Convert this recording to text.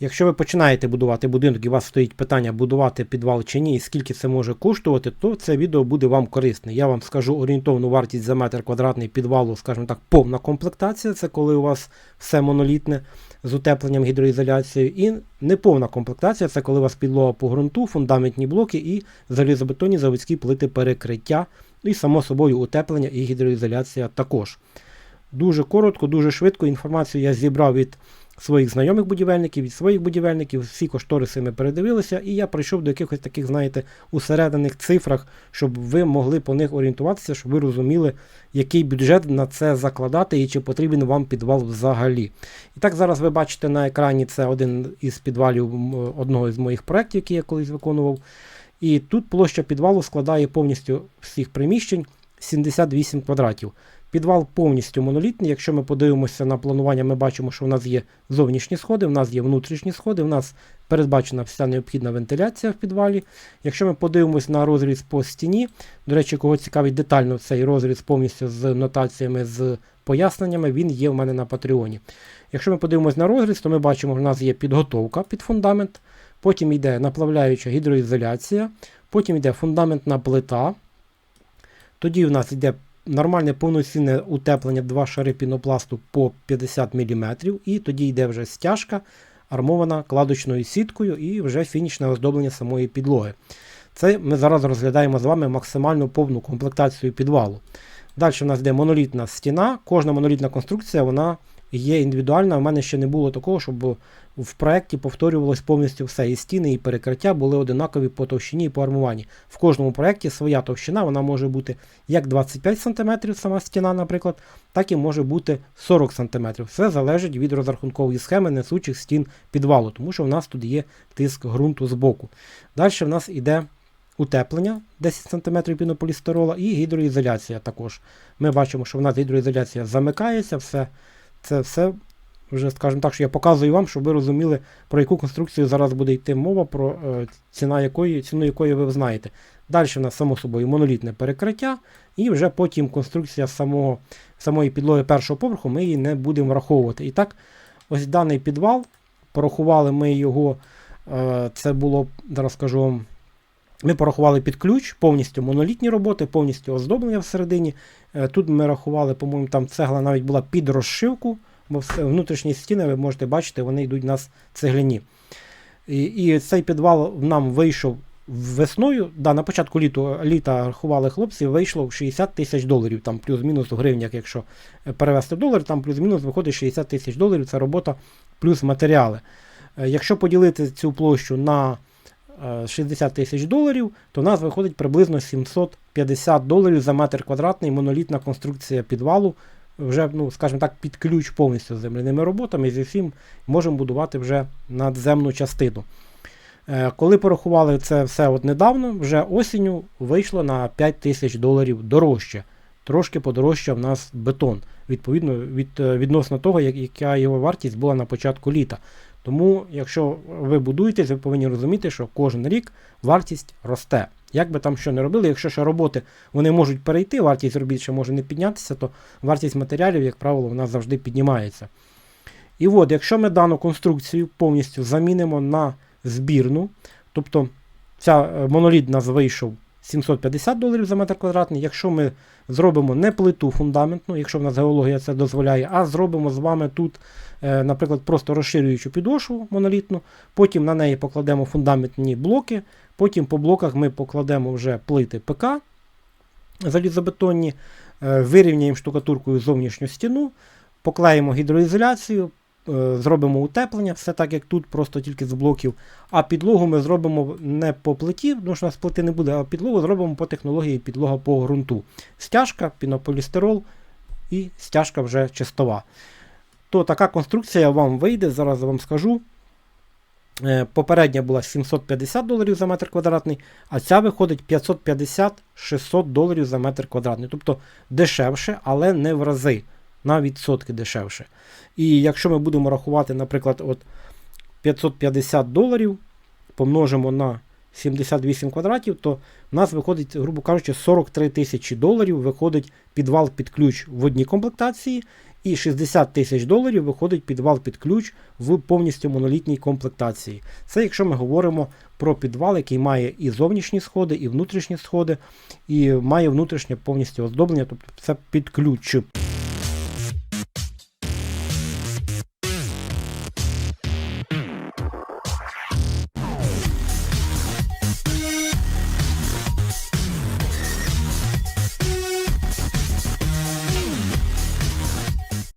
Якщо ви починаєте будувати будинок і у вас стоїть питання будувати підвал чи ні, і скільки це може коштувати, то це відео буде вам корисне. Я вам скажу орієнтовну вартість за метр квадратний підвалу, скажімо так, повна комплектація. Це коли у вас все монолітне з утепленням гідроізоляцією. І неповна комплектація це коли у вас підлога по ґрунту, фундаментні блоки і залізобетонні заводські плити перекриття. І, само собою, утеплення і гідроізоляція також. Дуже коротко, дуже швидко інформацію я зібрав від своїх знайомих будівельників, від своїх будівельників, всі кошториси ми передивилися, і я прийшов до якихось таких, знаєте, усерединих цифрах, щоб ви могли по них орієнтуватися, щоб ви розуміли, який бюджет на це закладати і чи потрібен вам підвал взагалі. І так, зараз ви бачите на екрані це один із підвалів одного із моїх проєктів, який я колись виконував. І тут площа підвалу складає повністю всіх приміщень 78 квадратів. Підвал повністю монолітний. Якщо ми подивимося на планування, ми бачимо, що в нас є зовнішні сходи, в нас є внутрішні сходи, в нас передбачена вся необхідна вентиляція в підвалі. Якщо ми подивимося на розріз по стіні, до речі, кого цікавить детально цей розріз повністю з нотаціями, з поясненнями, він є в мене на Патреоні. Якщо ми подивимося на розріз, то ми бачимо, що в нас є підготовка під фундамент, потім йде наплавляюча гідроізоляція, потім йде фундаментна плита. Тоді в нас йде нормальне повноцінне утеплення два шари пінопласту по 50 мм, і тоді йде вже стяжка, армована кладочною сіткою і вже фінішне оздоблення самої підлоги. Це ми зараз розглядаємо з вами максимально повну комплектацію підвалу. Далі в нас йде монолітна стіна. Кожна монолітна конструкція вона є індивідуальна. У мене ще не було такого, щоб в проєкті повторювалось повністю все. І стіни, і перекриття були одинакові по товщині і по армуванні. В кожному проєкті своя товщина, вона може бути як 25 см сама стіна, наприклад, так і може бути 40 см. Все залежить від розрахункової схеми несучих стін підвалу, тому що в нас тут є тиск ґрунту з боку. Далі в нас йде. Утеплення 10 см пінополістирола і гідроізоляція також. Ми бачимо, що в нас гідроізоляція замикається, все це все, вже, скажімо так, що я показую вам, щоб ви розуміли, про яку конструкцію зараз буде йти мова, про е, ціна якої, ціну якої ви знаєте. Далі в нас, само собою, монолітне перекриття, і вже потім конструкція самого, самої підлоги першого поверху ми її не будемо враховувати. І так, ось даний підвал, порахували ми його, е, це було, зараз скажу вам. Ми порахували під ключ, повністю монолітні роботи, повністю оздоблення всередині. Е, тут ми рахували, по-моєму, там цегла навіть була під розшивку, бо внутрішні стіни, ви можете бачити, вони йдуть у нас цегляні. І і цей підвал нам вийшов весною. Да, На початку літу, літа рахували хлопці, вийшло в 60 тисяч доларів, там плюс-мінус в гривнях, якщо перевести долар, там плюс-мінус виходить 60 тисяч доларів. Це робота плюс матеріали. Е, якщо поділити цю площу на 60 тисяч доларів, то у нас виходить приблизно 750 доларів за метр квадратний монолітна конструкція підвалу. Вже, ну, скажімо так, під ключ повністю з земляними роботами і зі всім можемо будувати вже надземну частину. Е, коли порахували це все от недавно, вже осінню вийшло на 5 тисяч доларів дорожче. Трошки подорожчав нас бетон, відповідно від, е, відносно того, яка його вартість була на початку літа. Тому, якщо ви будуєтесь, ви повинні розуміти, що кожен рік вартість росте. Як би там що не робили, якщо ще роботи вони можуть перейти, вартість робіт ще може не піднятися, то вартість матеріалів, як правило, вона завжди піднімається. І от, якщо ми дану конструкцію повністю замінимо на збірну, тобто ця е, моноліт нас вийшов 750 доларів за метр квадратний, якщо ми зробимо не плиту фундаментну, якщо в нас геологія це дозволяє, а зробимо з вами тут Е, наприклад, просто розширюючу підошву монолітну, потім на неї покладемо фундаментні блоки, потім по блоках ми покладемо вже плити ПК залізобетонні, е, вирівняємо штукатуркою зовнішню стіну, поклеїмо гідроізоляцію, зробимо утеплення, все так, як тут, просто тільки з блоків. А підлогу ми зробимо не по плиті, тому що у нас плити не буде, а підлогу зробимо по технології підлога по ґрунту. Стяжка, пінополістирол і стяжка вже чистова то така конструкція вам вийде, зараз вам скажу. Е, попередня була 750 доларів за метр квадратний, а ця виходить 550-600 доларів за метр квадратний. Тобто дешевше, але не в рази, на відсотки дешевше. І якщо ми будемо рахувати, наприклад, от 550 доларів помножимо на 78 квадратів, то в нас виходить, грубо кажучи, 43 тисячі доларів виходить підвал під ключ в одній комплектації, і 60 тисяч доларів виходить підвал під ключ в повністю монолітній комплектації. Це якщо ми говоримо про підвал, який має і зовнішні сходи, і внутрішні сходи, і має внутрішнє повністю оздоблення, тобто це під ключ.